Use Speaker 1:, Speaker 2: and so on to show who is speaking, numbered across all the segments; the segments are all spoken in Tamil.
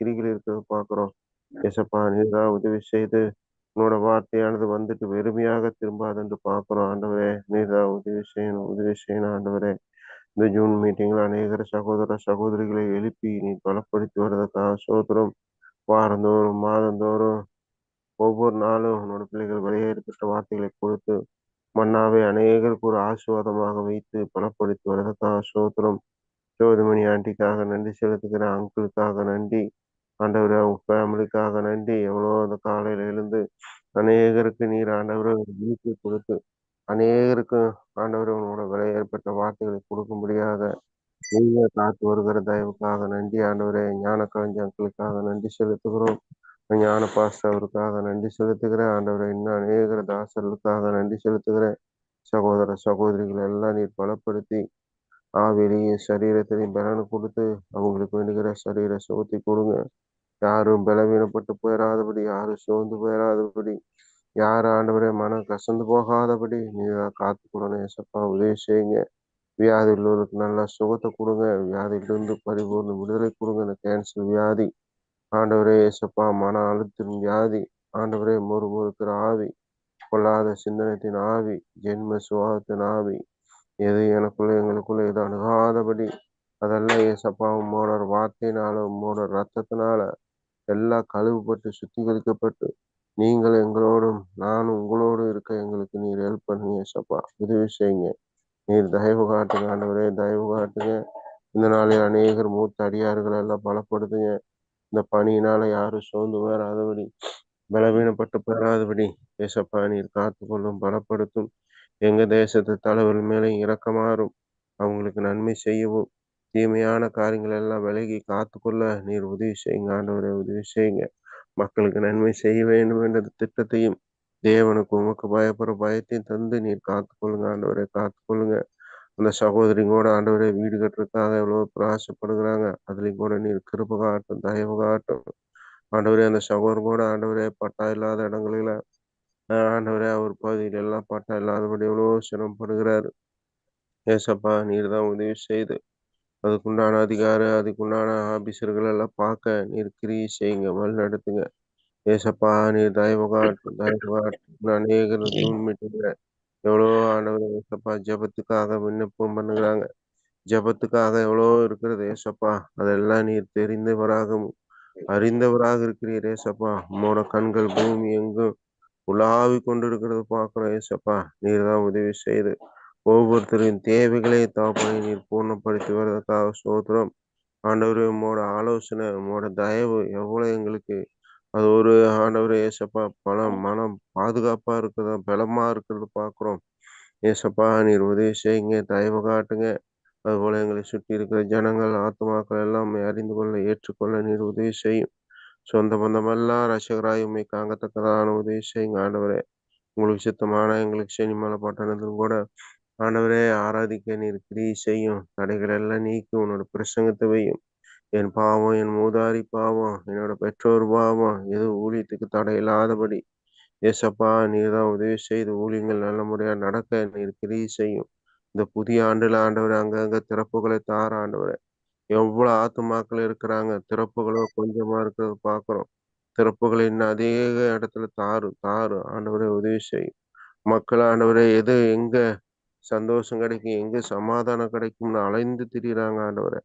Speaker 1: கிரிகள் இருக்கிறத பார்க்கிறோம். ஏசப்பா நீர் தான் உதவி செய்து உன்னோட வார்த்தையானது வந்துட்டு வெறுமையாக திரும்பாது என்று பார்க்கிறோம். ஆண்டவரே நீர் தான் உதவி செய்யணும் உதவி செய்யணும் ஆண்டவரே. இந்த ஜூன் மீட்டிங்ல அநேகர் சகோதர சகோதரிகளை எழுப்பி நீ பலப்படுத்தி வர்றதுக்காக சோதரம் வாரந்தோறும் மாதந்தோறும் ஒவ்வொரு நாளும் உன்னோட பிள்ளைகள் வெளியேறப்பட்ட வார்த்தைகளை கொடுத்து மன்னாவை அநேகருக்கு ஒரு ஆசீர்வாதமாக வைத்து பலப்படுத்தி வர்றதுக்காக சோத்திரம். ஜோதிமணி ஆண்டிக்காக நன்றி செலுத்துகிறேன் அங்கிளுக்காக நன்றி. ஆண்டவரே அவங்க ஃபேமிலிக்காக நன்றி. எவ்வளோ அந்த காலையில எழுந்து அநேகருக்கு நீர் ஆண்டவரை வீட்டு கொடுத்து அநேகருக்கு ஆண்டவர் உங்களோட விலை ஏற்பட்ட வார்த்தைகளை கொடுக்கும்படியாக நீங்க காத்து வருகிற தயவுக்காக நன்றி ஆண்டவரே. ஞான கலைஞர்களுக்காக நன்றி செலுத்துகிறோம். ஞான பாஸ்டர் அவருக்காக நன்றி செலுத்துகிறேன். ஆண்டவரை இன்னும் அநேகர தாசர்களுக்காக நன்றி செலுத்துகிறேன். சகோதர சகோதரிகளை எல்லாம் நீர் பலப்படுத்தி ஆவிலையும் சரீரத்திலையும் பலனை கொடுத்து அவங்களுக்கு வேண்டுகிற சரீர சுகத்தை கொடுங்க. யாரும் பலவீனப்பட்டு போயிடாதபடி யாரும் சோர்ந்து போயிடாதபடி யார் ஆண்டவரே மனம் கசந்து போகாதபடி நீங்க காத்து கொடுங்க ஏசப்பா உதவி செய்யுங்க வியாதி உள்ளவருக்கு நல்ல சுகத்தை கொடுங்க. வியாதியிலிருந்து பரிபூர்ண விடுதலை கொடுங்க. இந்த கேன்சர் வியாதி. ஆண்டவரே ஏசப்பா மன அழுத்தின் வியாதி. ஆண்டவரே முறுமுறுக்கிற ஆவி. கொள்ளாத சிந்தனத்தின் ஆவி. ஜென்ம சுவாகத்தின் ஆவி. எது எனக்குள்ள எங்களுக்குள்ள எது அணுகாதபடி அதெல்லாம் ஏசப்பா உம்மோட வார்த்தையினால உம்மோட ரத்தத்தினால எல்லாம் கழுவுப்பட்டு சுத்திகரிக்கப்பட்டு நீங்கள் எங்களோடும் நானும் உங்களோடும் இருக்க எங்களுக்கு நீர் ஹெல்ப் பண்ணுங்க சப்பா உதவி செய்யுங்க நீர் தயவு காட்டுங்க ஆண்டவரே தயவு காட்டுங்க. இந்த நாளில் அநேகர் மூத்த அடியார்கள் எல்லாம் பலப்படுத்துங்க. இந்த பணியினால யாரும் சோர்ந்து வராதபடி பலவீனப்பட்டு பெறாதபடி ஏசப்பா நீர் காத்துக்கொள்ளும் பலப்படுத்தும். எங்க தேசத்து தலைவர் மேலே இறக்கமாறும் அவங்களுக்கு நன்மை செய்யவும் தீமையான காரியங்கள் எல்லாம் விலகி காத்துக்கொள்ள நீர் உதவி செய்யுங்க ஆண்டவரை உதவி செய்யுங்க. மக்களுக்கு நன்மை செய்ய வேண்டும் என்ற திட்டத்தையும் தேவனுக்கு உமக்கு பயப்படுற பயத்தையும் தந்து நீர் காத்துக்கொள்ளுங்க ஆண்டவரை காத்துக்கொள்ளுங்க. அந்த சகோதரிங்க கூட ஆண்டவரே வீடு கட்டுறதுக்காக எவ்வளோ பிரயாசப்படுகிறாங்க. அதுலேயும் கூட நீர் கிருப காட்டும் தயவு காட்டும். ஆண்டவரே அந்த சகோதரன் கூட ஆண்டவரே பட்டா இல்லாத இடங்களில ஆண்டவரே அவர் பகுதியில் எல்லாம் பட்டா இல்லாதபடி எவ்வளோ சிரமப்படுகிறாரு. ஏசப்பா நீர் தான் உதவி செய்து அதுக்குண்டான அதிகார அதுக்குண்டான ஆபீசர்கள் எல்லாம் பார்க்க நீர் கிரியை செய்யுங்க வழி நடத்துங்க. ஏசப்பா நீர் தயவு காட்டு தயவு காட்டு அநேகர் ஜூன் மீட்டிங்ல எவ்வளோ ஆண்டவர் ஏசப்பா ஜபத்துக்காக விண்ணப்பம் பண்ணுகிறாங்க. ஜபத்துக்காக எவ்வளோ இருக்கிறது ஏசப்பா? அதெல்லாம் நீர் தெரிந்தவராகவும் அறிந்தவராக இருக்கிறீர் ஏசப்பா. உம்மோட கண்கள் பூமி எங்கும் உலாவி கொண்டிருக்கிறது பார்க்கிறோம் ஏசப்பா. நீர் தான் உதவி செய்து ஒவ்வொருத்தரின் தேவைகளை தாப்பனை நீர் பூர்ணப்படுத்தி வர்றதுக்காக சோத்திரம் ஆண்டவர் உம்மோட ஆலோசனை உமோட தயவு எவ்வளோ எங்களுக்கு. அது ஒரு ஆண்டவர் ஏசப்பா பல மனம் பாதுகாப்பா இருக்கிறத பலமா இருக்கிறது பார்க்குறோம். ஏசப்பா நீர் உதவி செய்யுங்க தயவு காட்டுங்க. அதுபோல எங்களை சுற்றி இருக்கிற ஜனங்கள் ஆத்மாக்கள் எல்லாம் அறிந்து கொள்ள ஏற்றுக்கொள்ள நீர் உதவி செய்யும். சொந்த பந்தமெல்லாம் ரசகராய் உண்மை காங்கத்தக்கதான உதவி செய்யுங்க ஆண்டவரே. உங்களுக்கு சித்தமான எங்களுக்கு செனிமலை பட்டணத்திலும் கூட ஆண்டவரே ஆராதிக்க நீர் கிரியை செய்யும் தடைகள் எல்லாம் நீக்கி உன்னோட பிரசங்கத்தை வையும். என் பாவம் என் மூதாரி பாவம் என்னோட பெற்றோர் பாவம் எது ஊழியத்துக்கு தடை இல்லாதபடி. ஏசப்பா நீர் தான் உதவி செய்து ஊழியங்கள் நல்ல முறையா நடக்க நீர் கிரியை செய்யும் இந்த புதிய ஆண்டுல ஆண்டவர் அங்கங்க திறப்புகளை தார ஆண்டவரை. எவ்வளவு ஆத்துமாக்கள் இருக்கிறாங்க திறப்புகளோ கொஞ்சமா இருக்கிறத பாக்குறோம் திறப்புகளை இன்னும் அதிக இடத்துல தாரு தாரு ஆண்டவரை உதவி செய்யும். மக்கள் ஆண்டவரை எது எங்க சந்தோஷம் கிடைக்கும். எங்க சமாதானம் கிடைக்கும்னு அலைந்து திரியிறாங்க ஆண்டவரை.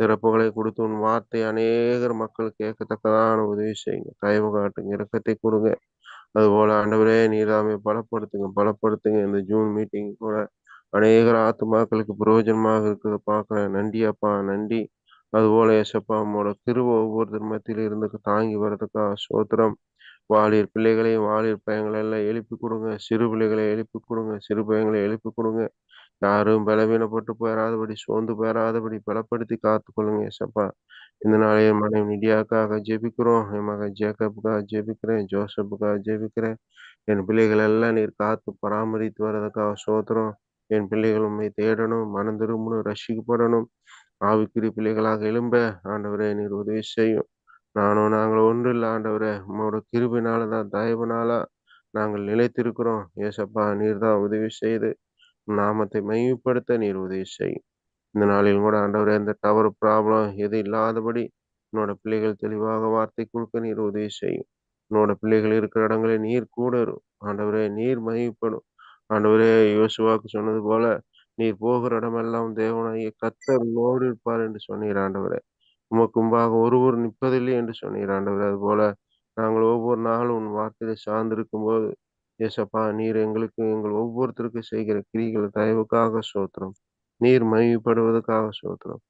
Speaker 1: சிறப்புகளை கொடுத்து உன் வார்த்தை அநேகர் மக்கள் கேட்கத்தக்கதான உதவி செய்யுங்க. தயவு காட்டுங்க இறக்கத்தை கொடுங்க. அதுபோல ஆண்டவரே நீராமை பலப்படுத்துங்க பலப்படுத்துங்க. இந்த ஜூன் மீட்டிங் கூட அநேகர் ஆத்துமாக்களுக்கு பிரயோஜனமாக இருக்கிறத பார்க்குறேன். நன்றி அப்பா நன்றி. அதுபோல ஏசப்பா உங்களோட திருவ ஒவ்வொருத்தர் மத்தியில இருந்து தாங்கி வர்றதுக்கா சோத்திரம் வாலியர் பிள்ளைகளையும் வாலியர் பையங்களை எல்லாம் எழுப்பி கொடுங்க. சிறு பிள்ளைகளை எழுப்பி கொடுங்க. சிறு பையங்களை எழுப்பி கொடுங்க. யாரும் பலவீனப்பட்டு போயிடாதபடி சோர்ந்து போயிடாதபடி பலப்படுத்தி காத்துக்கொள்ளுங்க ஏசப்பா. இந்த நாள் என் மனைவி நிடியாக்காக ஜெபிக்கிறோம். என் மகன் ஜேக்கப்புக்காக ஜெபிக்கிறேன். ஜோசப்புக்காக ஜெபிக்கிறேன். என் பிள்ளைகள் எல்லாம் நீர் காத்து பராமரித்து வர்றதுக்காக சோத்திரம். என் பிள்ளைகள் உண்மை தேடணும். மனம் திரும்பணும். ரசிக்கப்படணும். ஆவிக்குறி பிள்ளைகளாக எழும்ப. ஆண்டவரே நீர் உதவி செய்யும். நானும் நாங்கள் ஒன்று இல்லை ஆண்டவரே. உங்களோட கிருபினால தான் தயவுனால நாங்கள் நிலைத்திருக்கிறோம். ஏசப்பா நீர் தான் உதவி செய்து நாமத்தை மையப்படுத்த நீர் உதவி செய்யும் இந்த நாளில் கூட ஆண்டவரே இந்த டவர் ப்ராப்ளம் எது இல்லாதபடி உன்னோட பிள்ளைகள் தெளிவாக வார்த்தை கொடுக்க நீர் உதவி செய்யும் உன்னோட பிள்ளைகள் இருக்கிற இடங்களில் நீர் கூட ஆண்டவரே நீர் மையப்படும் ஆண்டவரே யோசுவாக்கு சொன்னது போல நீர் போகிற இடமெல்லாம் தேவனாகிய கத்தர் உன்னோடு இருப்பார் என்று சொன்னீர் ஆண்டவரே. உமக்கு முன்பாக ஒருவர் நிற்பதில்லை என்று சொன்னீர் ஆண்டவரே. அதுபோல நாங்கள் ஒவ்வொரு நாளும் உன் வார்த்தையை சார்ந்திருக்கும் போது ஏசப்பா நீர் எங்களுக்கு எங்கள் ஒவ்வொருத்தருக்கும் செய்கிற கிரிகள் தயவுக்காக சோத்திரம். நீர் மகிமைப்படுவதற்காக சோத்திரம்.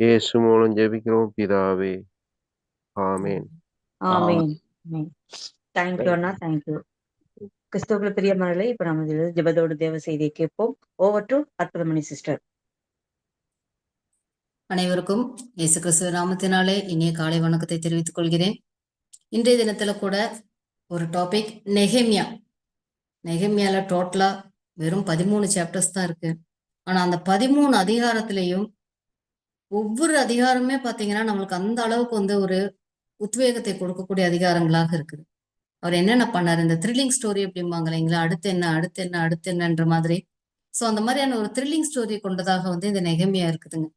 Speaker 1: இயேசு மூலம் ஜெபிக்கிறோம் பிதாவே. ஆமேன்.
Speaker 2: ஆமென். தேங்க்யூ அண்ணா. தேங்க்யூ கிறிஸ்துவுக்குள்ள பிரியமானே இப்ப நம்ம இதுல ஜெபத்தோடு தேவ செய்தியை கேட்போம். ஓவர் டு அற்புதமணி சிஸ்டர்
Speaker 3: அனைவருக்கும் இயேசு கிறிஸ்துவ நாமத்தினாலே இனிய காலை வணக்கத்தை தெரிவித்துக் கொள்கிறேன். இன்றைய தினத்துல கூட ஒரு டாபிக் நெகேமியா. நெகேமியால டோட்டலா வெறும் பதிமூணு சாப்டர்ஸ் தான் இருக்கு. ஆனா அந்த பதிமூணு அதிகாரத்திலையும் ஒவ்வொரு அதிகாரமே பாத்தீங்கன்னா நம்மளுக்கு அந்த அளவுக்கு வந்து ஒரு உத்வேகத்தை கொடுக்கக்கூடிய அதிகாரங்களாக இருக்குது. அவர் என்னென்ன பண்ணார்? இந்த த்ரில்லிங் ஸ்டோரி அப்படிம்பாங்க இல்லைங்களா? அடுத்து என்ன அடுத்து என்ன அடுத்து என்னன்ற மாதிரி. ஸோ அந்த மாதிரியான ஒரு த்ரில்லிங் ஸ்டோரி கொண்டதாக வந்து இந்த நெகமையா இருக்குதுங்க.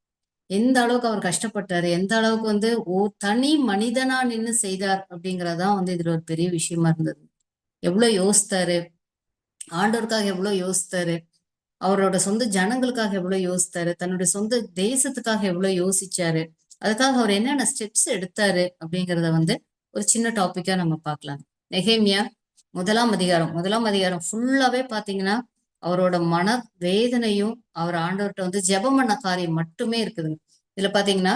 Speaker 3: எந்த அளவுக்கு அவர் கஷ்டப்பட்டாரு எந்த அளவுக்கு வந்து ஓ தனி மனிதனா நின்னு செய்தார் அப்படிங்கறதான் வந்து இதுல ஒரு பெரிய விஷயமா இருந்தது. எவ்வளவு யோசித்தாரு ஆண்டோருக்காக எவ்வளவு யோசித்தாரு அவரோட சொந்த ஜனங்களுக்காக எவ்வளவு யோசித்தாரு தன்னுடைய சொந்த தேசத்துக்காக எவ்வளவு யோசிச்சாரு அதுக்காக அவர் என்னென்ன ஸ்டெப்ஸ் எடுத்தாரு அப்படிங்கிறத வந்து ஒரு சின்ன டாபிக்கா நம்ம பார்க்கலாம். நெகேமியா முதலாம் அதிகாரம் முதலாம் அதிகாரம் ஃபுல்லாவே பாத்தீங்கன்னா அவரோட மன வேதனையும் அவர் ஆண்டவர்கிட்ட வந்து ஜெபம் பண்ண காரியம் மட்டுமே இருக்குதுங்க. இதுல பாத்தீங்கன்னா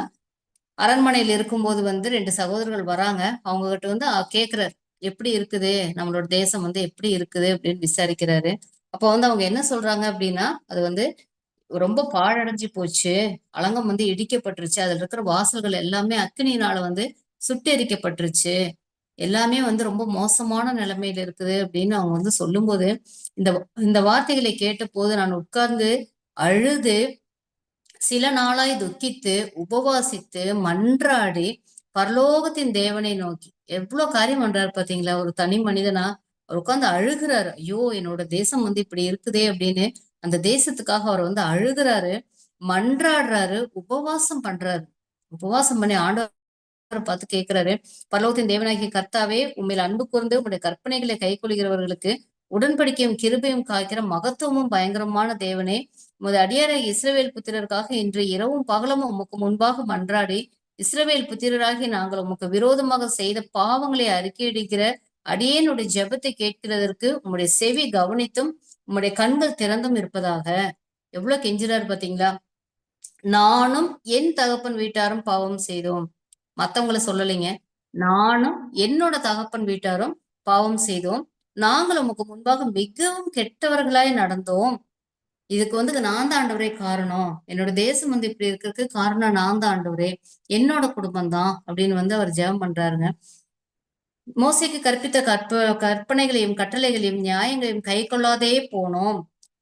Speaker 3: அரண்மனையில இருக்கும்போது வந்து ரெண்டு சகோதரர்கள் வராங்க. அவங்க கிட்ட வந்து கேக்குறாரு. எப்படி இருக்குது? நம்மளோட தேசம் வந்து எப்படி இருக்குது? அப்படின்னு விசாரிக்கிறாரு. அப்ப வந்து அவங்க என்ன சொல்றாங்க அப்படின்னா அது வந்து ரொம்ப பாழடைஞ்சு போச்சு. அலங்கம் வந்து இடிக்கப்பட்டுருச்சு. அதுல இருக்கிற வாசல்கள் எல்லாமே அக்னியினால வந்து சுட்டெரிக்கப்பட்டுருச்சு. எல்லாமே வந்து ரொம்ப மோசமான நிலைமையில இருக்குது அப்படின்னு அவங்க வந்து சொல்லும்போது இந்த இந்த வார்த்தைகளை கேட்ட போது நான் உட்கார்ந்து அழுது சில நாளாய் துக்கித்து உபவாசித்து மன்றாடி பரலோகத்தின் தேவனை நோக்கி. எவ்வளவு காரியம் பண்றாரு பாத்தீங்களா ஒரு தனி மனிதனா அவர் உட்கார்ந்து அழுகிறாரு. ஐயோ என்னோட தேசம் வந்து இப்படி இருக்குதே அப்படின்னு அந்த தேசத்துக்காக அவர் வந்து அழுகிறாரு மன்றாடுறாரு உபவாசம் பண்றாரு. உபவாசம் பண்ணி ஆண்டவர் பார்த்து கேட்கிறாரு. பரலோகத்தின் தேவனாகிய கர்த்தாவே உண்மையில் அன்பு கூர்ந்து உங்களுடைய கற்பனைகளை கைக்கொள்கிறவர்களுக்கு உடன்படிக்கையும் கிருபையும் காய்க்கிற மகத்துவமும் பயங்கரமான தேவனே உமது அடியாரை இஸ்ரவேல் புத்திரருக்காக இன்று இரவும் பகலமும் உமக்கு முன்பாக மன்றாடி இஸ்ரவேல் புத்திரராகி நாங்கள் உமக்கு விரோதமாக செய்த பாவங்களை அறிக்கையிடுகிற அடியேனுடைய ஜெபத்தை கேட்கிறதற்கு உம்முடைய செவி கவனித்தும் உம்முடைய கண்கள் திறந்தும் இருப்பதாக. எவ்வளவு கெஞ்சுறாரு பாத்தீங்களா? நானும் என் தகப்பன் வீட்டாரும் பாவம் செய்தோம். மத்தவங்கள சொல்லலைங்க. நானும் என்னோட தகப்பன் வீட்டாரும் பாவம் செய்தோம். நாங்கள் உமக்கு முன்பாக மிகவும் கெட்டவர்களாய் நடந்தோம். இதுக்கு வந்து நான் தான் ஆண்டவரே காரணம். என்னோட தேசம் வந்து இப்படி இருக்கிறதுக்கு காரணம் நான் தான் ஆண்டவரே. என்னோட குடும்பம் தான் அப்படின்னு வந்து அவர் ஜெபம் பண்றாருங்க. மோசைக்கு கற்பித்த கற்ப கற்பனைகளையும் கட்டளைகளையும் நியாயங்களையும் கை கொள்ளாதே போனோம்.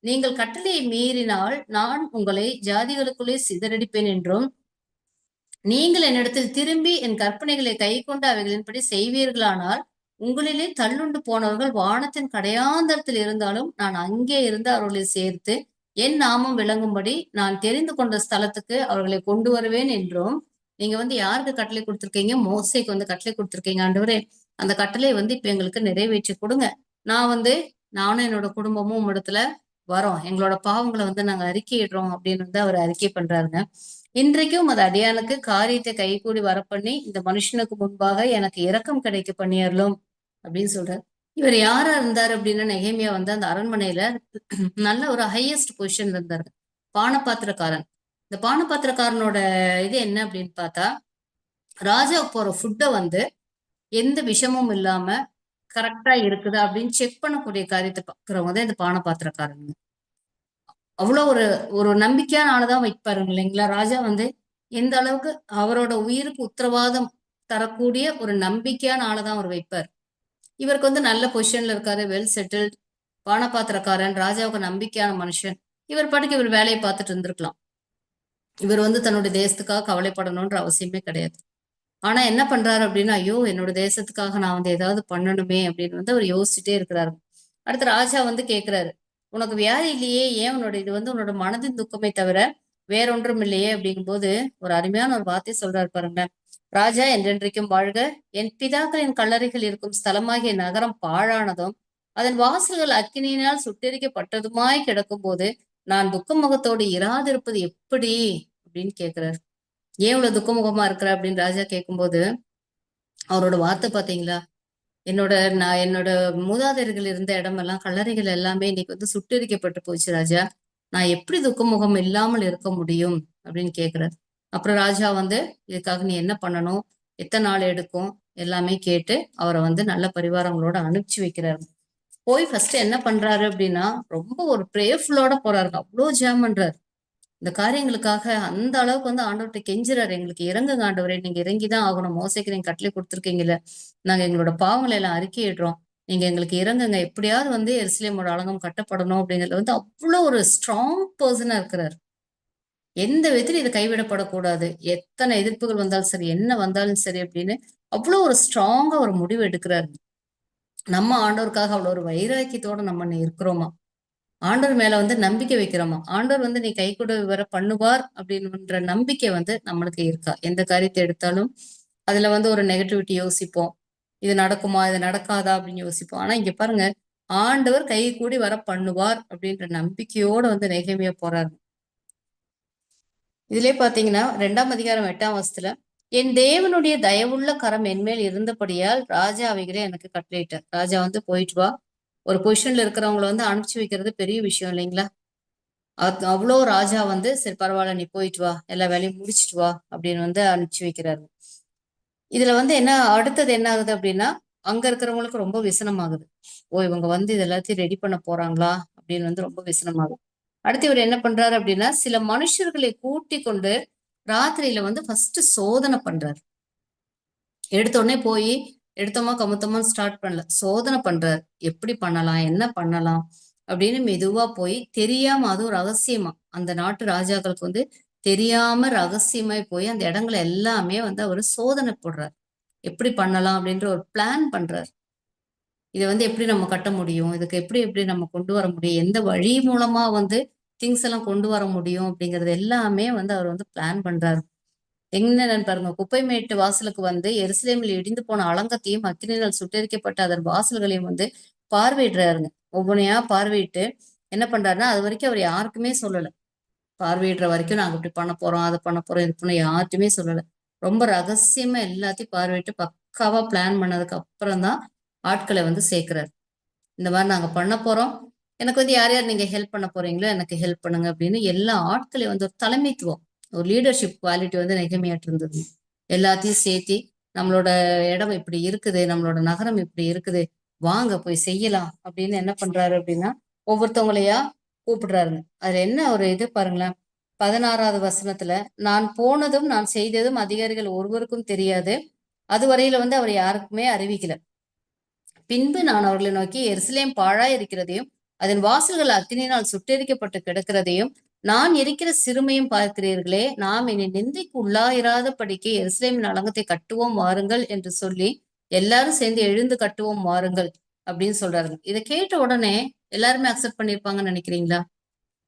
Speaker 3: நீங்கள் கட்டளையை மீறினால் நான் உங்களை ஜாதிகளுக்குள்ளே சிதறடிப்பேன் என்றும் நீங்கள் என்னிடத்தில் திரும்பி என் கற்பனைகளை கை கொண்டு அவைகளின்படி செய்வீர்களானால் உங்களிலே தள்ளுண்டு போனவர்கள் வானத்தின் கடையாந்தரத்தில் இருந்தாலும் நான் அங்கே இருந்து அவர்களை சேர்த்து என் நாமம் விளங்கும்படி நான் தெரிந்து கொண்ட ஸ்தலத்துக்கு அவர்களை கொண்டு வருவேன் என்றும் நீங்க வந்து யாருக்கு கட்டளை கொடுத்துருக்கீங்க? மோசைக்கு வந்து கட்டளை கொடுத்துருக்கீங்க ஆண்டவரே. அந்த கட்டளை வந்து இப்ப எங்களுக்கு நிறைவேற்றி கொடுங்க. நான் வந்து நானும் என்னோட குடும்பமும் இடத்துல வரோம். எங்களோட பாவங்களை வந்து நாங்க அறிக்கையிடுறோம் அப்படின்னு வந்து அவர் அறிக்கை பண்றாருங்க. இன்றைக்கும் அது அடியானுக்கு காரியத்தை கைகூடி வர பண்ணி இந்த மனுஷனுக்கு முன்பாக எனக்கு இரக்கம் கிடைக்க பண்ணியறலும் அப்படின்னு சொல்றாரு. இவர் யாரா இருந்தார் அப்படின்னா நெகேமியா வந்து அந்த அரண்மனையில நல்ல ஒரு ஹையஸ்ட் பொசிஷன்ல இருந்தாரு. பானபாத்திரக்காரன். இந்த பானபாத்திரக்காரனோட இது என்ன அப்படின்னு பார்த்தா ராஜாவுக்கு போற ஃபுட்டை வந்து எந்த விஷமும் இல்லாம கரெக்டா இருக்குதா அப்படின்னு செக் பண்ணக்கூடிய காரியத்தை பாக்குறவங்க தான் இந்த பானபாத்திரக்காரங்க. அவ்வளோ ஒரு ஒரு நம்பிக்கையான ஆளுதான் வைப்பாருங்க இல்லைங்களா? ராஜா வந்து எந்த அளவுக்கு அவரோட உயிருக்கு உத்தரவாதம் தரக்கூடிய ஒரு நம்பிக்கையான ஆளுதான் அவர் வைப்பார். இவருக்கு வந்து நல்ல பொசிஷன்ல இருக்காரு வெல் செட்டில்ட் பானபாத்திரக்காரன் ராஜாவுக்கு நம்பிக்கையான மனுஷன். இவர் பாட்டுக்கு இவர் வேலையை பார்த்துட்டு இருந்திருக்கலாம். இவர் வந்து தன்னுடைய தேசத்துக்காக கவலைப்படணும்ன்ற அவசியமே கிடையாது. ஆனா என்ன பண்றாரு அப்படின்னா ஐயோ என்னோட தேசத்துக்காக நான் வந்து ஏதாவது பண்ணணுமே அப்படின்னு வந்து அவர் யோசிச்சுட்டே இருக்கிறாரு. அடுத்து ராஜா வந்து கேக்குறாரு உனக்கு வியாதி இல்லையே ஏன் உன்னோட இது வந்து உன்னோட மனதின் துக்கமே தவிர வேறொன்றும் இல்லையே அப்படிங்கும்போது ஒரு அருமையான ஒரு வார்த்தை சொல்றாரு பாருங்க. ராஜா என்றென்றைக்கும் வாழ்க. என் பிதாக்களின் கல்லறைகள் இருக்கும் ஸ்தலமாகிய நகரம் பாழானதும் அதன் வாசல்கள் அக்கினியினால் சுட்டெரிக்கப்பட்டதுமாய் கிடக்கும்போது நான் துக்கமுகத்தோடு இராதிருப்பது எப்படி அப்படின்னு கேக்குறாரு. ஏன் இவ்வளவு துக்கமுகமா இருக்கிற அப்படின்னு ராஜா கேட்கும்போது அவரோட வார்த்தை பாத்தீங்களா? என்னோட நான் என்னோட மூதாதையர்கள் இருந்த இடமெல்லாம் கல்லறைகள் எல்லாமே இன்னைக்கு வந்து சுட்டெரிக்கப்பட்டு போச்சு ராஜா. நான் எப்படி துக்கமுகம் இல்லாமல் இருக்க முடியும் அப்படின்னு கேக்குறாரு. அப்புறம் ராஜா வந்து இதுக்காக நீ என்ன பண்ணணும்? எத்தனை நாள் எடுக்கும்? எல்லாமே கேட்டு அவரை வந்து நல்ல பரிவாரங்களோட அனுப்பிச்சு வைக்கிறாரு. போய் ஃபர்ஸ்ட் என்ன பண்றாரு அப்படின்னா ரொம்ப ஒரு ப்ரேயர்ஃபுல்லோட போறாரு. அவ்வளோ ஜாம் பண்றாரு. இந்த காரியங்களுக்காக அந்த அளவுக்கு வந்து ஆண்டவர்கிட்ட கெஞ்சுறாரு. எங்களுக்கு இறங்குங்க ஆண்டவரே நீங்க இறங்கிதான் ஆகணும். மோசைக்கு நீங்க கட்டளை கொடுத்துருக்கீங்கல்ல. நாங்க எங்களோட பாவங்களை எல்லாம் அறிக்கையிடுறோம். நீங்க எங்களுக்கு இறங்குங்க. எப்படியாவது வந்து எருசலேமோட அலங்கம் கட்டப்படணும் அப்படிங்கிறது வந்து அவ்வளோ ஒரு ஸ்ட்ராங் பர்சனா இருக்கிறார். எந்த விதத்திலும் இது கைவிடப்படக்கூடாது. எத்தனை எதிர்ப்புகள் வந்தாலும் சரி என்ன வந்தாலும் சரி அப்படின்னு அவ்வளோ ஒரு ஸ்ட்ராங்கா ஒரு முடிவு எடுக்கிறாரு. நம்ம ஆண்டவருக்காக அவ்வளோ ஒரு வைராக்கியத்தோட நம்ம இருக்கிறோமா? ஆண்டவர் மேல வந்து நம்பிக்கை வைக்கிறோமா? ஆண்டவர் வந்து நீ கை கூட வர பண்ணுவார் அப்படின்ற நம்பிக்கை வந்து நம்மளுக்கு இருக்கா? எந்த காரியத்தை எடுத்தாலும் அதுல வந்து ஒரு நெகட்டிவிட்டி யோசிப்போம். இது நடக்குமா? இது நடக்காதா? அப்படின்னு யோசிப்போம். ஆனா இங்க பாருங்க ஆண்டவர் கை கூடி வர பண்ணுவார் அப்படின்ற நம்பிக்கையோட வந்து நெகமையா போறாரு. இதுல பாத்தீங்கன்னா ரெண்டாம் அதிகாரம் எட்டாம் வருஷத்துல என் தேவனுடைய தயவுள்ள கரம் என்மேல் இருந்தபடியால் ராஜா அவைகளை எனக்கு கட்டளையிட்டார். ராஜா வந்து போயிட்டு வா ஒரு பொசிஷன்ல இருக்கிறவங்கள வந்து அனுப்பிச்சு வைக்கிறது பெரிய விஷயம் இல்லைங்களா? அது அவ்வளோ ராஜா வந்து சரி பரவாயில்ல நீ போயிட்டு வா எல்லா வேலையும் முடிச்சிட்டு வா அப்படின்னு வந்து அனுப்பிச்சு வைக்கிறாரு. இதுல வந்து என்ன அடுத்தது என்ன ஆகுது அப்படின்னா அங்க இருக்கிறவங்களுக்கு ரொம்ப விசனமாகுது. ஓ இவங்க வந்து இது எல்லாத்தையும் ரெடி பண்ண போறாங்களா அப்படின்னு வந்து ரொம்ப விசனமாகுது. அடுத்து இவர் என்ன பண்றாரு அப்படின்னா சில மனுஷர்களை கூட்டி கொண்டு ராத்திரியில வந்து ஃபர்ஸ்ட் சோதனை பண்றாரு. எடுத்த உடனே போய் எடுத்தோமா கமுத்தமா ஸ்டார்ட் பண்ணல. சோதனை பண்றாரு எப்படி பண்ணலாம் என்ன பண்ணலாம் அப்படின்னு மெதுவா போய் தெரியாம அதுவும் ரகசியமா அந்த நாட்டு ராஜாக்களுக்கு வந்து தெரியாம ரகசியமாய் போய் அந்த இடங்களை எல்லாமே வந்து அவர் சோதனை போடுறார். எப்படி பண்ணலாம் அப்படின்ற ஒரு பிளான் பண்றாரு. இதை வந்து எப்படி நம்ம கட்ட முடியும்? இதுக்கு எப்படி எப்படி நம்ம கொண்டு வர முடியும்? எந்த வழி மூலமா வந்து திங்ஸ் எல்லாம் கொண்டு வர முடியும் அப்படிங்கறது எல்லாமே வந்து அவர் வந்து பிளான் பண்றாரு. என்னன்னு பாருங்க குப்பைமேட்டு வாசலுக்கு வந்து எருசலேமில் இடிந்து போன அலங்கத்தையும் அக்கினினால் சுட்டரிக்கப்பட்ட அதன் வாசல்களையும் வந்து பார்வையிடுறாருங்க. ஒவ்வொன்றையா பார்வையிட்டு என்ன பண்றாருன்னா அது வரைக்கும் அவர் யாருக்குமே சொல்லல. பார்வையிடுற வரைக்கும் நாங்க இப்படி பண்ண போறோம் அதை பண்ண போறோம் இது பண்ண யார்ட்டுமே சொல்லல. ரொம்ப ரகசியமா எல்லாத்தையும் பார்வையிட்டு பக்காவா பிளான் பண்ணதுக்கு அப்புறம் தான் ஆட்களை வந்து சேர்க்கிறாரு. இந்த மாதிரி நாங்க பண்ண போறோம். எனக்கு வந்து யார் யார் நீங்க ஹெல்ப் பண்ண போறீங்களோ எனக்கு ஹெல்ப் பண்ணுங்க அப்படின்னு எல்லா ஆட்களையும் வந்து ஒரு தலைமைத்துவம். ஒரு லீடர்ஷிப் குவாலிட்டி வந்து நெகமையாட்டு இருந்தது. எல்லாத்தையும் சேர்த்தி நம்மளோட இடம் இப்படி இருக்குது நம்மளோட நகரம் இப்படி இருக்குது வாங்க போய் செய்யலாம் அப்படின்னு என்ன பண்றாரு அப்படின்னா ஒவ்வொருத்தவங்களையா கூப்பிடுறாருங்க. அதுல என்ன ஒரு இது பாருங்களேன் பதினாறாவது வசனத்துல நான் போனதும் நான் செய்ததும் அதிகாரிகள் ஒருவருக்கும் தெரியாது அதுவரையில வந்து அவர் யாருக்குமே அறிவிக்கல. பின்பு நான் அவர்களை நோக்கி எருசலேம் பாழா இருக்கிறதையும் அதன் வாசல்கள் அக்கினியினால் சுட்டெரிக்கப்பட்டு கிடக்கிறதையும் நான் இருக்கிற சிறுமையும் பார்க்கிறீர்களே நாம் இனி நிந்தைக்கு உள்ளாயிராதபடிக்கு எருசலேமின் அலங்கத்தை கட்டுவோம் வாருங்கள் என்று சொல்லி எல்லாரும் சேர்ந்து எழுந்து கட்டுவோம் வாருங்கள் அப்படின்னு சொல்றாருங்க இதை கேட்ட உடனே எல்லாருமே அக்செப்ட் பண்ணிருப்பாங்கன்னு நினைக்கிறீங்களா?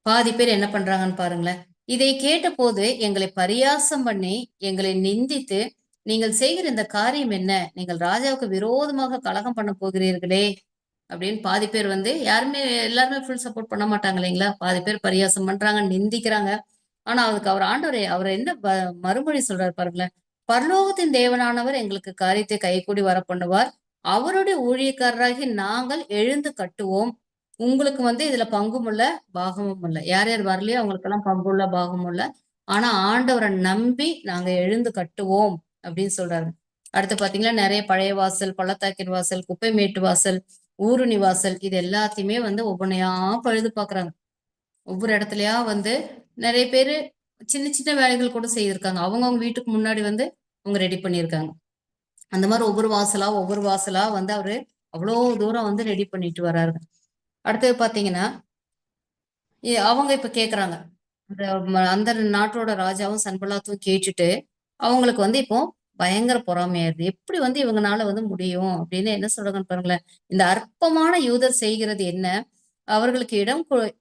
Speaker 3: பாதி பேர் என்ன பண்றாங்கன்னு பாருங்களேன். இதை கேட்ட போது எங்களை பரியாசம் பண்ணி எங்களை நிந்தித்து நீங்கள் செய்கிற இந்த காரியம் என்ன? நீங்கள் ராஜாவுக்கு விரோதமாக கலகம் பண்ண போகிறீர்களே அப்படின்னு பாதி பேர் வந்து யாருமே எல்லாருமே ஃபுல் சப்போர்ட் பண்ண மாட்டாங்க இல்லைங்களா? பாதி பேர் பரியாசம் பண்றாங்க நிந்திக்கிறாங்க. ஆனா அதுக்கு அவர் ஆண்டவரை அவர் என்ன மறுமொழி சொல்றாரு பாருங்களேன். பரலோகத்தின் தேவனானவர் எங்களுக்கு காரியத்தை கைகூடி வர பண்ணுவார் அவருடைய ஊழியக்காரராகி நாங்கள் எழுந்து கட்டுவோம். உங்களுக்கு வந்து இதுல பங்கும் இல்ல பாகமும் இல்ல. யார் யார் வரலையோ அவங்களுக்கெல்லாம் பங்குள்ள பாகமும் இல்ல. ஆனா ஆண்டவரை நம்பி நாங்க எழுந்து கட்டுவோம் அப்படின்னு சொல்றாரு. அடுத்து பாத்தீங்கன்னா நிறைய பழைய வாசல் பள்ளத்தாக்கின் வாசல் குப்பை மேட்டு வாசல் ஊருணி வாசல் இது எல்லாத்தையுமே வந்து ஒவ்வொன்றையா பழுது பார்க்குறாங்க ஒவ்வொரு இடத்துலயா வந்து நிறைய பேர் சின்ன சின்ன வேலைகள் கூட செய்திருக்காங்க. அவங்கவுங்க வீட்டுக்கு முன்னாடி வந்து அவங்க ரெடி பண்ணியிருக்காங்க. அந்த மாதிரி ஒவ்வொரு வாசலா ஒவ்வொரு வாசலா வந்து அவரு அவ்வளோ தூரம் வந்து ரெடி பண்ணிட்டு வர்றாரு அடுத்தது பார்த்தீங்கன்னா அவங்க இப்ப கேக்குறாங்க. அந்த அந்த நாட்டோட ராஜாவும் சன்பலாத்தும் கேட்டுட்டு அவங்களுக்கு வந்து இப்போ பயங்கர பொறாமையாயிருது எப்படி வந்து இவங்கனால வந்து முடியும்? அப்படின்னு என்ன சொல்றாங்கன்னு பாருங்களேன். இந்த அற்பமான யூதர் செய்கிறது என்ன? அவர்களுக்கு இடம் கொ-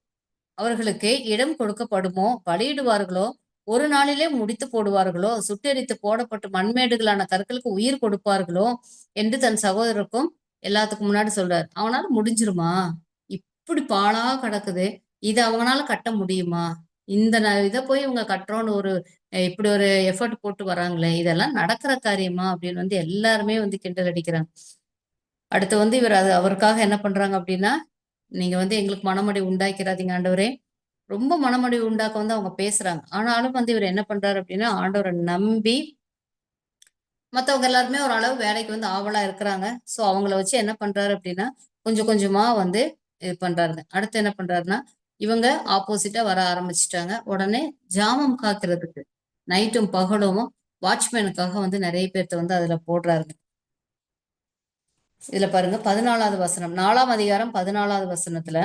Speaker 3: அவர்களுக்கு இடம் கொடுக்கப்படுமோ? பலியிடுவார்களோ? ஒரு நாளிலே முடித்து போடுவார்களோ? சுட்டெரித்து போடப்பட்டு மண்மேடுகளான கற்களுக்கு உயிர் கொடுப்பார்களோ? என்று தன் சகோதரருக்கும் எல்லாத்துக்கும் முன்னாடி சொல்றாரு. அவனால முடிஞ்சிருமா? இப்படி பாழா கிடக்குது. இது அவங்களால கட்ட முடியுமா? இந்த ந- இதை போய் இவங்க கட்டுறோன்னு ஒரு இப்படி ஒரு எஃபர்ட் போட்டு வராங்களே இதெல்லாம் நடக்கிற காரியமா அப்படின்னு வந்து எல்லாருமே வந்து கிண்டல் அடிக்கிறாங்க. அடுத்து வந்து இவர் அது அவருக்காக என்ன பண்றாங்க அப்படின்னா நீங்க வந்து எங்களுக்கு மனமடி உண்டாக்கிறாதீங்க ஆண்டவரே. ரொம்ப மனமடி உண்டாக்க வந்து அவங்க பேசுறாங்க. ஆனாலும் வந்து இவர் என்ன பண்றாரு அப்படின்னா ஆண்டவரை நம்பி மத்தவங்க எல்லாருமே ஒரு அளவு வேலைக்கு வந்து ஆவலா இருக்கிறாங்க. சோ அவங்கள வச்சு என்ன பண்றாரு அப்படின்னா கொஞ்சம் கொஞ்சமா வந்து இது பண்றாருங்க. அடுத்து என்ன பண்றாருன்னா இவங்க ஆப்போசிட்டா வர ஆரம்பிச்சிட்டாங்க. உடனே ஜாமம் காக்குறதுக்கு நைட்டும் பகலும் வாட்ச்மேனுக்காக வந்து நிறைய பேர்த்த வந்து அதுல போடுறாருங்க. இதுல பாருங்க பதினாலாவது வசனம். நாலாம் அதிகாரம் பதினாலாவது வசனத்துல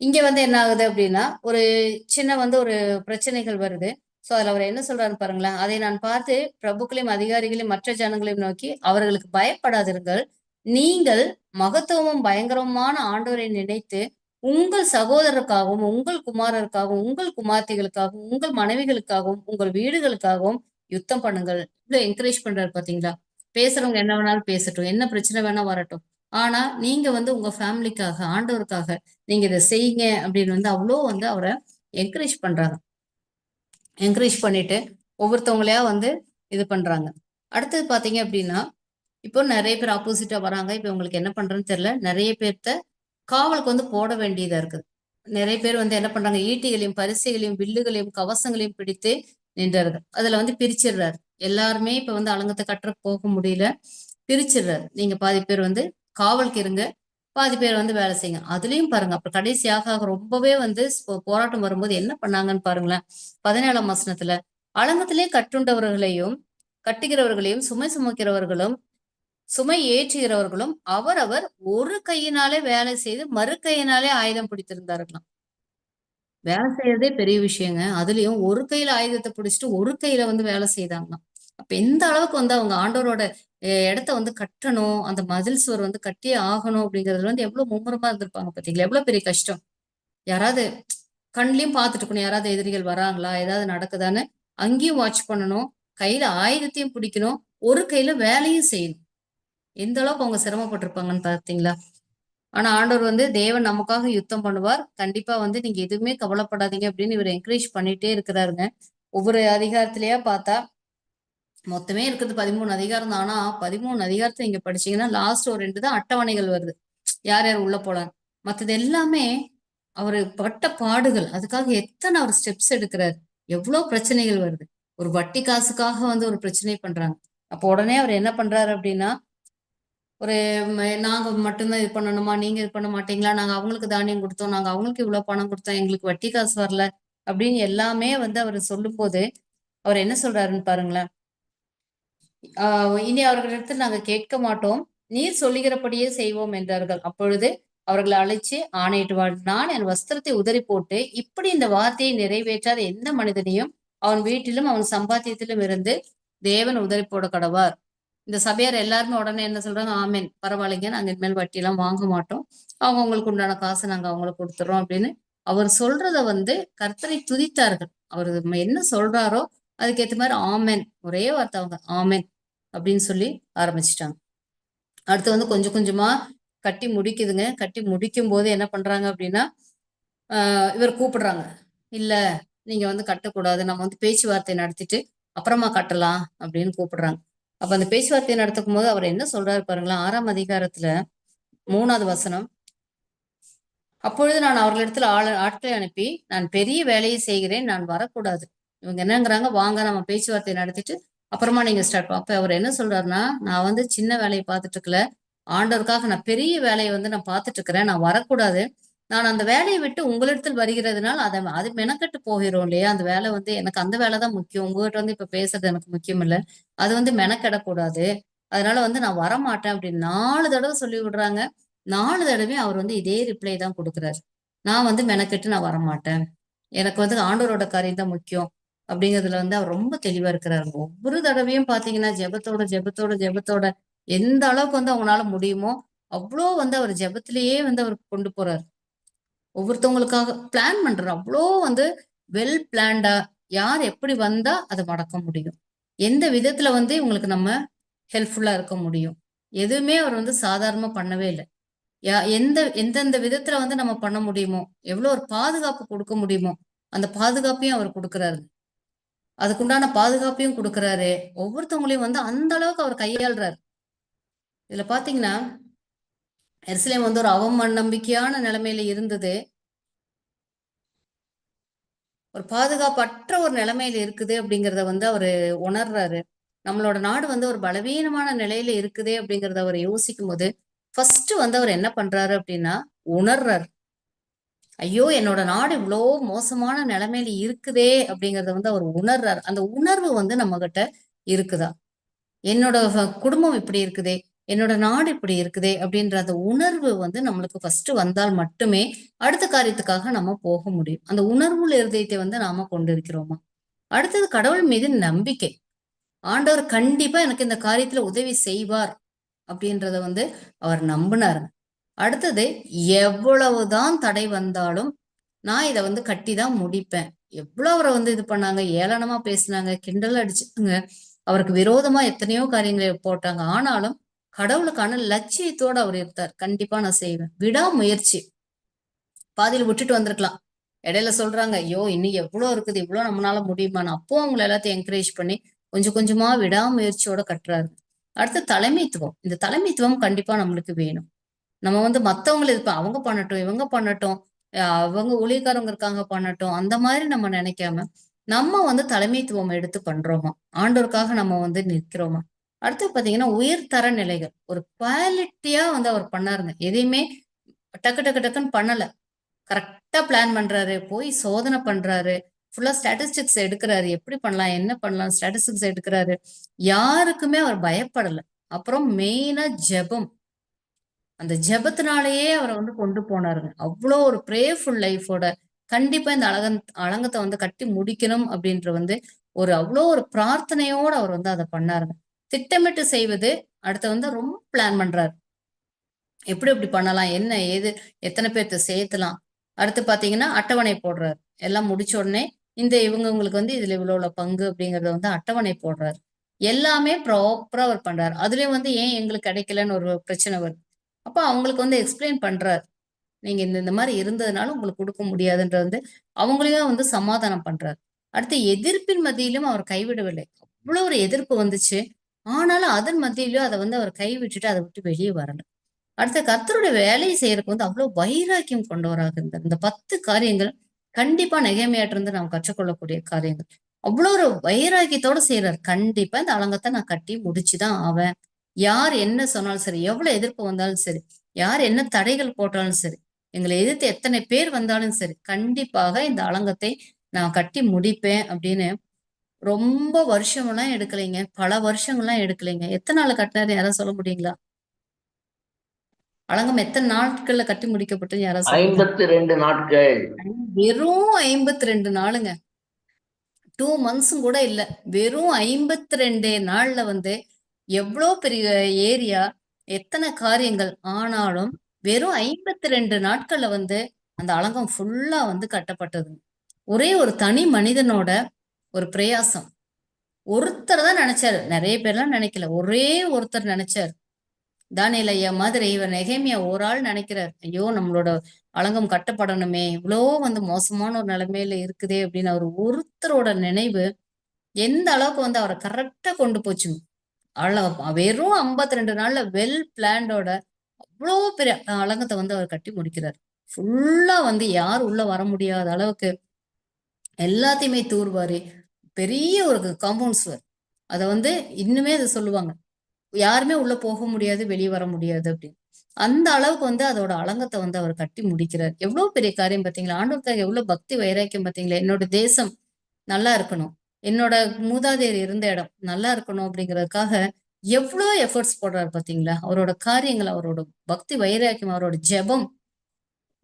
Speaker 3: இங்க வந்து என்ன ஆகுது அப்படின்னா ஒரு சின்ன வந்து ஒரு பிரச்சனைகள் வருது. சோ அதுல அவர் என்ன சொல்றாரு பாருங்களேன். அதை நான் பார்த்து பிரபுக்களையும் அதிகாரிகளையும் மற்ற ஜனங்களையும் நோக்கி அவர்களுக்கு பயப்படாதிருங்கள். நீங்கள் மகத்துவமும் பயங்கரமான ஆண்டோரை நினைத்து உங்கள் சகோதரருக்காகவும் உங்கள் குமாரருக்காகவும் உங்கள் குமார்த்திகளுக்காகவும் உங்கள் மனைவிகளுக்காகவும் உங்கள் வீடுகளுக்காகவும் யுத்தம் பண்ணுங்கள். இவ்வளவு என்கரேஜ் பண்றாரு பாத்தீங்களா? பேசுறவங்க என்ன வேணாலும் பேசட்டும். என்ன பிரச்சனை வேணா வரட்டும். ஆனா நீங்க வந்து உங்க ஃபேமிலிக்காக ஆண்டவருக்காக நீங்க இதை செய்யுங்க அப்படின்னு வந்து அவ்வளோ வந்து அவரை என்கரேஜ் பண்றாங்க. என்கரேஜ் பண்ணிட்டு ஒவ்வொருத்தவங்களையா வந்து இது பண்றாங்க. அடுத்தது பாத்தீங்க அப்படின்னா இப்போ நிறைய பேர் ஆப்போசிட்டா வராங்க. இப்போ உங்களுக்கு என்ன பண்றேன்னு தெரியல. நிறைய பேர்த்த காவலுக்கு வந்து போட வேண்டியதா இருக்குது. நிறைய பேர் வந்து என்ன பண்றாங்க ஈட்டிகளையும் பரிசைகளையும் வில்லுகளையும் கவசங்களையும் பிடித்து நின்றார்கள். அதுல வந்து பிரிச்சிடுறாரு. எல்லாருமே இப்ப வந்து அலங்கத்தை கட்டுற போக முடியல. பிரிச்சிடுறாரு. நீங்க பாதி பேர் வந்து காவலுக்கு இருங்க பாதி பேர் வந்து வேலை செய்யுங்க. அதுலயும் பாருங்க அப்புறம் கடைசியாக ரொம்பவே வந்து போ- போராட்டம் வரும்போது என்ன பண்ணாங்கன்னு பாருங்களேன். பதினேழாம் வசனத்துல அலங்கத்திலே கட்டுண்டவர்களையும் கட்டுகிறவர்களையும் சுமை சுமக்கிறவர்களும் சுமை ஏற்றுகிறவர்களும் அவரவர் ஒரு கையினாலே வேலை செய்து மறு கையினாலே ஆயுதம் பிடித்திருந்தார்களாம். வேலை செய்யறதே பெரிய விஷயங்க. அதுலயும் ஒரு கையில ஆயுதத்தை பிடிச்சிட்டு ஒரு கையில வந்து வேலை செய்தாங்களாம். அப்ப எந்த அளவுக்கு வந்து அவங்க ஆண்டவரோட இடத்த வந்து கட்டணும் அந்த மதில் சுவர் வந்து கட்டியே ஆகணும் அப்படிங்கறதுல வந்து எவ்வளவு மும்முரமா இருந்திருப்பாங்க பாத்தீங்களா? எவ்வளவு பெரிய கஷ்டம். யாராவது கண்லயும் பாத்துட்டு இருக்கணும். யாராவது எதிரிகள் வராங்களா? ஏதாவது நடக்குதான்னு அங்கேயும் வாட்ச் பண்ணணும். கையில ஆயுதத்தையும் பிடிக்கணும். ஒரு கையில வேலையும் செய்யணும். எந்த அளவுக்கு அவங்க சிரமப்பட்டிருப்பாங்கன்னு பார்த்தீங்களா? ஆனா ஆண்டவர் வந்து தேவன் நமக்காக யுத்தம் பண்ணுவார். கண்டிப்பா வந்து நீங்க எதுவுமே கவலைப்படாதீங்க அப்படின்னு இவர் என்கரேஜ் பண்ணிட்டே இருக்கிறாருங்க. ஒவ்வொரு அதிகாரத்திலயா பார்த்தா மொத்தமே இருக்குது பதிமூணு அதிகாரம் தான். ஆனா பதிமூணு அதிகாரத்தை நீங்க படிச்சீங்கன்னா லாஸ்ட் ஒரு ரெண்டு தான் அட்டவணைகள் வருது. யார் யார் உள்ள போலாம் மற்றது எல்லாமே அவர் பட்ட பாடுகள். அதுக்காக எத்தனை அவர் ஸ்டெப்ஸ் எடுக்கிறாரு. எவ்வளவு பிரச்சனைகள் வருது. ஒரு வட்டி காசுக்காக வந்து ஒரு பிரச்சனை பண்றாங்க. அப்போ உடனே அவர் என்ன பண்றாரு அப்படின்னா ஒரு நாங்கள் நாங்க மட்டும்தான் இது பண்ணணுமா? நீங்க இது பண்ண மாட்டீங்களா? நாங்க அவங்களுக்கு தானியம் கொடுத்தோம். நாங்க அவங்களுக்கு இவ்வளவு பணம் கொடுத்தோம். எங்களுக்கு வட்டி காசு வரல அப்படின்னு எல்லாமே வந்து அவர் சொல்லும்போது அவர் என்ன சொல்றாருன்னு பாருங்களேன். ஆஹ் இனி அவர்களிடத்தில் நாங்க கேட்க மாட்டோம். நீர் சொல்லுகிறபடியே செய்வோம் என்றார்கள். அப்பொழுது அவர்களை அழைச்சு ஆணையிடுவாள் நான் என் வஸ்திரத்தை உதறி போட்டு இப்படி இந்த வார்த்தையை நிறைவேற்றாத எந்த மனிதனையும் அவன் வீட்டிலும் அவன் சம்பாத்தியத்திலும் இருந்து தேவன் உதறி போட கடவார். இந்த சபையார் எல்லாருமே உடனே என்ன சொல்றாங்க ஆமென். பரவாயில்லைங்க. நாங்க இனிமேல் வட்டி எல்லாம் வாங்க மாட்டோம். அவங்க அவங்களுக்கு உண்டான காசை நாங்க அவங்களுக்கு கொடுத்துறோம் அப்படின்னு அவர் சொல்றத வந்து கர்த்தரை துதித்தார்கள். அவர் என்ன சொல்றாரோ அதுக்கேற்ற மாதிரி ஆமேன். ஒரே வார்த்தை அவங்க ஆமேன் அப்படின்னு சொல்லி ஆரம்பிச்சிட்டாங்க. அடுத்து வந்து கொஞ்சம் கொஞ்சமா கட்டி முடிக்குதுங்க. கட்டி முடிக்கும் போது என்ன பண்றாங்க அப்படின்னா இவர் கூப்பிடுறாங்க. இல்ல நீங்க வந்து கட்டக்கூடாது. நம்ம வந்து பேச்சுவார்த்தை நடத்திட்டு அப்புறமா கட்டலாம் அப்படின்னு கூப்பிடுறாங்க. அப்ப அந்த பேச்சுவார்த்தையை நடத்தும் போது அவர் என்ன சொல்றாரு பாருங்களேன் ஆறாம் அதிகாரத்துல மூணாவது வசனம். அப்பொழுது நான் அவர்களிடத்துல ஆள் ஆட்களை அனுப்பி நான் பெரிய வேலையை செய்கிறேன் நான் வரக்கூடாது. இவங்க என்னங்கிறாங்க வாங்க நம்ம பேச்சுவார்த்தை நடத்திட்டு அப்புறமா நீங்க ஸ்டார்ட் அப்ப அவர் என்ன சொல்றாருன்னா நான் வந்து சின்ன வேலையை பார்த்துட்டு இருக்கல ஆண்டவருக்காக நான் பெரிய வேலையை வந்து நான் பார்த்துட்டு இருக்கிறேன் நான் வரக்கூடாது. நான் அந்த வேலையை விட்டு உங்களிடத்தில் வருகிறதுனால அதை அது மெனக்கெட்டு போகிறோம் இல்லையா? அந்த வேலை வந்து எனக்கு அந்த வேலை தான் முக்கியம். உங்ககிட்ட வந்து இப்ப பேசுறது எனக்கு முக்கியம் இல்லை. அது வந்து மெனக்கெடக்கூடாது. அதனால வந்து நான் வரமாட்டேன் அப்படின்னு நாலு தடவை சொல்லி விடுறாங்க. நாலு தடவையும் அவர் வந்து இதே ரிப்ளை தான் கொடுக்குறாரு. நான் வந்து மெனக்கெட்டு நான் வரமாட்டேன். எனக்கு வந்து ஆண்டவரோட காரியம் தான் முக்கியம் அப்படிங்கிறதுல வந்து அவர் ரொம்ப தெளிவா இருக்கிறாரு. ஒவ்வொரு தடவையும் பாத்தீங்கன்னா ஜெபத்தோட ஜெபத்தோட ஜெபத்தோட எந்த அளவுக்கு வந்து அவங்களால முடியுமோ அவ்வளோ வந்து அவர் ஜெபத்திலேயே வந்து அவர் கொண்டு போறாரு. ஒவ்வொருத்தவங்களுக்காக பிளான் பண்ற அவ்வளோ வந்து வெல் பிளான்டா யார் எப்படி வந்தா அதை மடக்க முடியும். எந்த விதத்துல வந்து இவங்களுக்கு நம்ம ஹெல்ப்ஃபுல்லா இருக்க முடியும். எதுவுமே அவர் வந்து சாதாரணமா பண்ணவே இல்லை. யா எந்த எந்தெந்த விதத்துல வந்து நம்ம பண்ண முடியுமோ எவ்வளோ ஒரு பாதுகாப்பு கொடுக்க முடியுமோ அந்த பாதுகாப்பையும் அவர் கொடுக்குறாரு. அதுக்குண்டான பாதுகாப்பையும் கொடுக்குறாரு. ஒவ்வொருத்தவங்களையும் வந்து அந்த அளவுக்கு அவர் கையாளுறாரு. இதுல பாத்தீங்கன்னா எருசலேம் வந்து ஒரு அவநம்பிக்கையான நிலைமையில இருந்தது. ஒரு பாதுகாப்பற்ற ஒரு நிலைமையில இருக்குது அப்படிங்கிறத வந்து அவரு உணர்றாரு. நம்மளோட நாடு வந்து ஒரு பலவீனமான நிலையில இருக்குதே அப்படிங்கிறத அவர் யோசிக்கும் போது ஃபர்ஸ்ட் வந்து அவர் என்ன பண்றாரு அப்படின்னா உணர்றாரு. ஐயோ என்னோட நாடு இவ்வளோ மோசமான நிலைமையில இருக்குதே அப்படிங்கிறத வந்து அவர் உணர்றாரு. அந்த உணர்வு வந்து நம்ம கிட்ட இருக்குதா? என்னோட குடும்பம் இப்படி இருக்குதே? என்னோட நாடு இப்படி இருக்குதே அப்படின்ற அந்த உணர்வு வந்து நம்மளுக்கு ஃபர்ஸ்ட் வந்தால் மட்டுமே அடுத்த காரியத்துக்காக நம்ம போக முடியும். அந்த உணர்வு இருதயத்தை வந்து நாம கொண்டிருக்கிறோமா? அடுத்தது கடவுள் மீது நம்பிக்கை. ஆண்டவர் கண்டிப்பா எனக்கு இந்த காரியத்துல உதவி செய்வார் அப்படின்றத வந்து அவர் நம்பினாருங்க. அடுத்தது எவ்வளவுதான் தடை வந்தாலும் நான் இதை வந்து கட்டி தான் முடிப்பேன். எவ்வளவு அவரை வந்து இது பண்ணாங்க ஏளனமா பேசினாங்க கிண்டல் அடிச்சாங்க அவருக்கு விரோதமா எத்தனையோ காரியங்களை போட்டாங்க. ஆனாலும் கடவுளுக்கான லட்சியத்தோட அவர் இருந்தார் கண்டிப்பா நான் செய்வேன். விடாமுயற்சி. பாதியில் விட்டுட்டு வந்திருக்கலாம். இடையில சொல்றாங்க ஐயோ இன்னும் எவ்வளவு இருக்குது இவ்வளவு நம்மளால முடியுமான்னு அப்போ அவங்களை எல்லாத்தையும் என்கரேஜ் பண்ணி கொஞ்சம் கொஞ்சமா விடாமுயற்சியோட கட்டுறாரு. அடுத்து தலைமைத்துவம். இந்த தலைமைத்துவம் கண்டிப்பா நம்மளுக்கு வேணும். நம்ம வந்து மத்தவங்களை இருப்போம் அவங்க பண்ணட்டும் இவங்க பண்ணட்டும் அவங்க ஊழியக்காரங்க இருக்காங்க பண்ணட்டும் அந்த மாதிரி நம்ம நினைக்காம நம்ம வந்து தலைமைத்துவம் எடுத்து பண்றோமா? ஆண்டோருக்காக நம்ம வந்து நிற்கிறோமா? அடுத்து பாத்தீங்கன்னா உயர்தர நிலைகள். ஒரு குவாலிட்டியா வந்து அவர் பண்ணாருங்க. எதையுமே டக்கு டக்கு டக்குன்னு பண்ணல. கரெக்டா பிளான் பண்றாரு போய் சோதனை பண்றாரு ஃபுல்லா ஸ்டாட்டிஸ்டிக்ஸ் எடுக்கிறாரு. எப்படி பண்ணலாம் என்ன பண்ணலாம் ஸ்டாட்டிஸ்டிக்ஸ் எடுக்கிறாரு. யாருக்குமே அவர் பயப்படல. அப்புறம் மெயினா ஜெபம். அந்த ஜெபத்தினாலேயே அவரை வந்து கொண்டு போனாருங்க. அவ்வளோ ஒரு ப்ரேஃபுல் லைஃபோட கண்டிப்பா இந்த அழகன் அலங்கத்தை வந்து கட்டி முடிக்கணும் அப்படின்ற வந்து ஒரு அவ்வளோ ஒரு பிரார்த்தனையோட அவர் வந்து அதை பண்ணாருங்க. திட்டமிட்டு செய்வது அடுத்து வந்து ரொம்ப பிளான் பண்றாரு. எப்படி எப்படி பண்ணலாம்? என்ன ஏது எத்தனை பேர்த்த சேர்த்தலாம்? அடுத்து பாத்தீங்கன்னா அட்டவணை போடுறாரு. எல்லாம் முடிச்ச உடனே இந்த இவங்க உங்களுக்கு வந்து இதுல இவ்வளவு பங்கு அப்படிங்கறத வந்து அட்டவணை போடுறாரு. எல்லாமே ப்ராப்பரா அவர் பண்றாரு. அதுலயும் வந்து ஏன் எங்களுக்கு கிடைக்கலன்னு ஒரு பிரச்சனை வருது. அப்ப அவங்களுக்கு வந்து எக்ஸ்பிளைன் பண்றாரு. நீங்க இந்த இந்த மாதிரி இருந்ததுனால உங்களுக்கு கொடுக்க முடியாதுன்றது வந்து அவங்களையும் வந்து சமாதானம் பண்றாரு. அடுத்து எதிர்ப்பின் மத்தியிலும் அவர் கைவிடவில்லை. அவ்வளவு ஒரு எதிர்ப்பு வந்துச்சு. ஆனாலும் அதன் மத்தியிலும் அதை வந்து அவர் கைவிட்டுட்டு அதை விட்டு வெளியே வரல. அடுத்த கர்த்தருடைய வேலையை செய்யறதுக்கு வந்து அவ்வளவு வைராக்கியம் கொண்டவராக இருந்தார். இந்த பத்து காரியங்கள் கண்டிப்பா நெகமையாட்டிருந்து நாம் கற்றுக்கொள்ளக்கூடிய காரியங்கள். அவ்வளவு ஒரு வைராக்கியத்தோட செய்யறாரு கண்டிப்பா இந்த அலங்கத்தை நான் கட்டி முடிச்சுதான் ஆவேன். யார் என்ன சொன்னாலும் சரி எவ்வளவு எதிர்ப்பு வந்தாலும் சரி யார் என்ன தடைகள் போட்டாலும் சரி எங்களை எதிர்த்து எத்தனை பேர் வந்தாலும் சரி கண்டிப்பாக இந்த அலங்கத்தை நான் கட்டி முடிப்பேன் அப்படின்னு ரொம்ப வருஷமெல்லாம் எடுக்கலைங்க. பல வருஷங்கள்லாம் எடுக்கலைங்க. எத்தனை நாள் கட்டினாரு யாராவது சொல்ல முடியுங்களா? அலங்கம் எத்தனை நாட்கள்ல கட்டி முடிக்கப்பட்டது சொல்லுங்க
Speaker 4: ஐம்பத்தி ரெண்டு நாட்கள்.
Speaker 3: வெறும் ஐம்பத்தி ரெண்டு நாளுங்க டூ மந்த்ஸும் கூட இல்ல. வெறும் ஐம்பத்தி ரெண்டே நாள்ல வந்து எவ்வளோ பெரிய ஏரியா எத்தனை காரியங்கள் ஆனாலும் வெறும் ஐம்பத்தி ரெண்டு நாட்கள்ல வந்து அந்த அலங்கம் ஃபுல்லா வந்து கட்டப்பட்டது ஒரே ஒரு தனி மனிதனோட ஒரு பிரயாசம். ஒருத்தர் தான் நினைச்சாரு. நிறைய பேர்லாம் நினைக்கல. ஒரே ஒருத்தர் நினைச்சாரு. தானியல் ஐயா மாதிரி இவர் நெகேமியா ஒரு ஆள் நினைக்கிறார். ஐயோ நம்மளோட அலங்கம் கட்டப்படணுமே. இவ்வளோ வந்து மோசமான ஒரு நிலைமையில இருக்குதே அப்படின்னு அவர் ஒருத்தரோட நினைவு எந்த அளவுக்கு வந்து அவரை கரெக்டா கொண்டு போச்சுங்க. அள வெறும் 52 ரெண்டு நாள்ல வெல் பிளான்டோட அவ்வளோ பெரிய அலங்கத்தை வந்து அவர் கட்டி முடிக்கிறார். ஃபுல்லா வந்து யார் உள்ள வர முடியாத அளவுக்கு எல்லாத்தையுமே தூர்வாரி பெரிய ஒரு காம்பவுண்ட் சுவர் அதை வந்து இன்னுமே அதை சொல்லுவாங்க. யாருமே உள்ள போக முடியாது வெளியே வர முடியாது அப்படின்னு. அந்த அளவுக்கு வந்து அதோட அலங்கத்தை வந்து அவர் கட்டி முடிக்கிறார். எவ்வளவு பெரிய காரியம் பார்த்தீங்களா? ஆண்டவருக்காக எவ்வளவு பக்தி வைராக்கியம் பார்த்தீங்களா? என்னோட தேசம் நல்லா இருக்கணும். என்னோட மூதாதையர் இருந்த இடம் நல்லா இருக்கணும் அப்படிங்கிறதுக்காக எவ்வளோ எஃபர்ட்ஸ் போடுறாரு பார்த்தீங்களா? அவரோட காரியங்கள் அவரோட பக்தி வைராக்கியம் அவரோட ஜெபம்.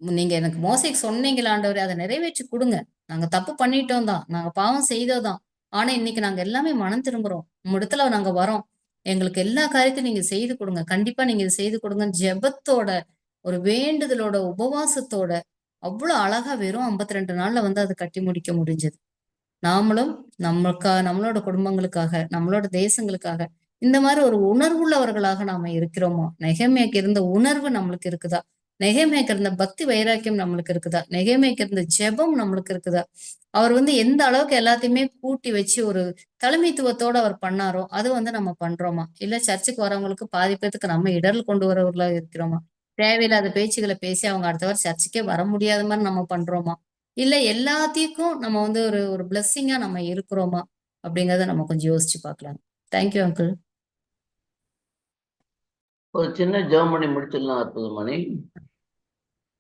Speaker 3: நீங்க எனக்கு மோசைக்கு சொன்னீங்களா ஆண்டவரே அதை நிறைவேற்றி கொடுங்க. நாங்க தப்பு பண்ணிட்டோம் தான். நாங்க பாவம் செய்தோம் ஆனா இன்னைக்கு நாங்க எல்லாமே மனம் திரும்புறோம். இடத்துல நாங்க வரோம். எங்களுக்கு எல்லா காரியத்தையும் நீங்க செய்து கொடுங்க. கண்டிப்பா நீங்க இதை செய்து கொடுங்க. ஜெபத்தோட ஒரு வேண்டுதலோட உபவாசத்தோட அவ்வளவு அழகா வெறும் 52 ரெண்டு நாள்ல வந்து அதை கட்டி முடிக்க முடிஞ்சது. நாமளும் நம்மளுக்காக நம்மளோட குடும்பங்களுக்காக நம்மளோட தேசங்களுக்காக இந்த மாதிரி ஒரு உணர்வுள்ளவர்களாக நாம இருக்கிறோமோ? நெகமையாக்கு இருந்த உணர்வு நம்மளுக்கு இருக்குதா? நெகமேக்கு இருந்த பக்தி வைராக்கியம் நம்மளுக்கு இருக்குதா? நெகைமைக்கு இருந்த ஜெபம் நம்மளுக்கு இருக்குதா? அவர் வந்து எந்த அளவுக்கு எல்லாத்தையுமே கூட்டி வச்சு ஒரு தலைமைத்துவத்தோட அவர் பண்ணாரோ அது வந்து நம்ம பண்றோமா? இல்ல சர்ச்சுக்கு வரவங்களுக்கு பாதி பேத்துக்கு நம்ம இடர்ல கொண்டு வரவர்களா இருக்கிறோமா? தேவையில்லாத பேச்சுகளை பேசி அவங்க அடுத்த வாரம் சர்ச்சுக்கே வர முடியாத மாதிரி நம்ம பண்றோமா? இல்ல எல்லாத்தையும் நம்ம வந்து ஒரு ஒரு பிளஸ்ஸிங்கா நம்ம இருக்கிறோமா? அப்படிங்கறத நம்ம கொஞ்சம் யோசிச்சு பார்க்கலாம். தேங்க்யூ அங்கிள்
Speaker 4: ஒரு சின்ன ஜெர்மனி முடிச்சிடலாம் அற்புதமணி.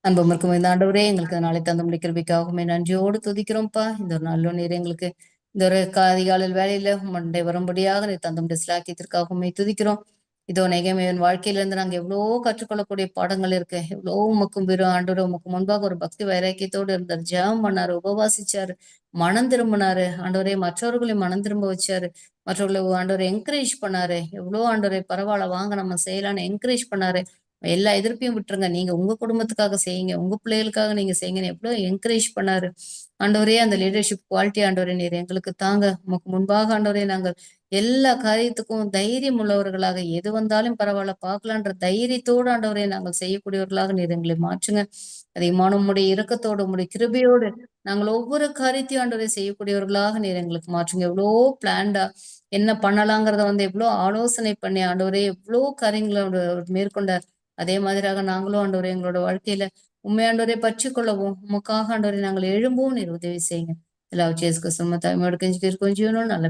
Speaker 3: அன்புமிருக்கும் இந்த ஆண்டவரே எங்களுக்கு நாளை தந்து முடிக்கிறவைக்காகவுமே நன்றியோடு துதிக்கிறோம்ப்பா. இந்த ஒரு நல்ல நீர் எங்களுக்கு இந்த ஒரு அதிகாலையில் வேலையில மண்டை வரும்படியாக நீ தந்தும் சிலாக்கியத்திற்காகவுமே துதிக்கிறோம். இதோ நெகமையன் வாழ்க்கையில இருந்து நாங்க எவ்வளவோ கற்றுக்கொள்ளக்கூடிய பாடங்கள் இருக்கு. எவ்வளோ உமக்கும் வெறும் ஆண்டவர் உமக்கு முன்பாக ஒரு பக்தி வைராக்கியத்தோடு இருந்தார். ஜெபம் பண்ணாரு உபவாசிச்சாரு மனம் திரும்பினாரு. ஆண்டவரே மற்றவர்களை மனம் திரும்ப வச்சாரு. மற்றவர்களை ஆண்டவரை என்கரேஜ் பண்ணாரு. எவ்வளோ ஆண்டவரை பரவாயில்ல வாங்க நம்ம செய்யலாம்னு என்கரேஜ் பண்ணாரு. எல்லா எதிர்ப்பையும் விட்டுருங்க. நீங்க உங்க குடும்பத்துக்காக செய்யுங்க. உங்க பிள்ளைகளுக்காக நீங்க செய்யுங்கன்னு எவ்வளவு என்கரேஜ் பண்ணாரு. ஆண்டவரே அந்த லீடர்ஷிப் குவாலிட்டி ஆண்டவரே நீர் எங்களுக்கு தாங்க. உமக்கு முன்பாக ஆண்டவரே நாங்கள் எல்லா காரியத்துக்கும் தைரியம் உள்ளவர்களாக எது வந்தாலும் பரவாயில்ல பார்க்கலான்ற தைரியத்தோடு ஆண்டவரே நாங்கள் செய்யக்கூடியவர்களாக நீர் எங்களை மாற்றுங்க. அதிகமான உம்முடைய இறக்கத்தோடு உம்முடைய கிருபையோடு நாங்கள் ஒவ்வொரு காரியத்தையும் ஆண்டவரை செய்யக்கூடியவர்களாக நீர் எங்களுக்கு மாற்றுங்க. எவ்வளோ பிளான்டா என்ன பண்ணலாங்கிறத வந்து எவ்வளோ ஆலோசனை பண்ணி ஆண்டவரே எவ்வளோ காரியங்களை மேற்கொண்டார். அதே மாதிரியாக நாங்களும் ஆண்டவரை எங்களோட வாழ்க்கையில உண்மையாண்டவரை பற்றி கொள்ளவும் உமக்காக ஆண்டவரை நாங்கள் எழும்பவும் நீர் உதவி செய்யுங்க. எல்லா சேஸ்க்கு சும்மா தாய்மையோட கெஞ்சி கொஞ்சம் நல்ல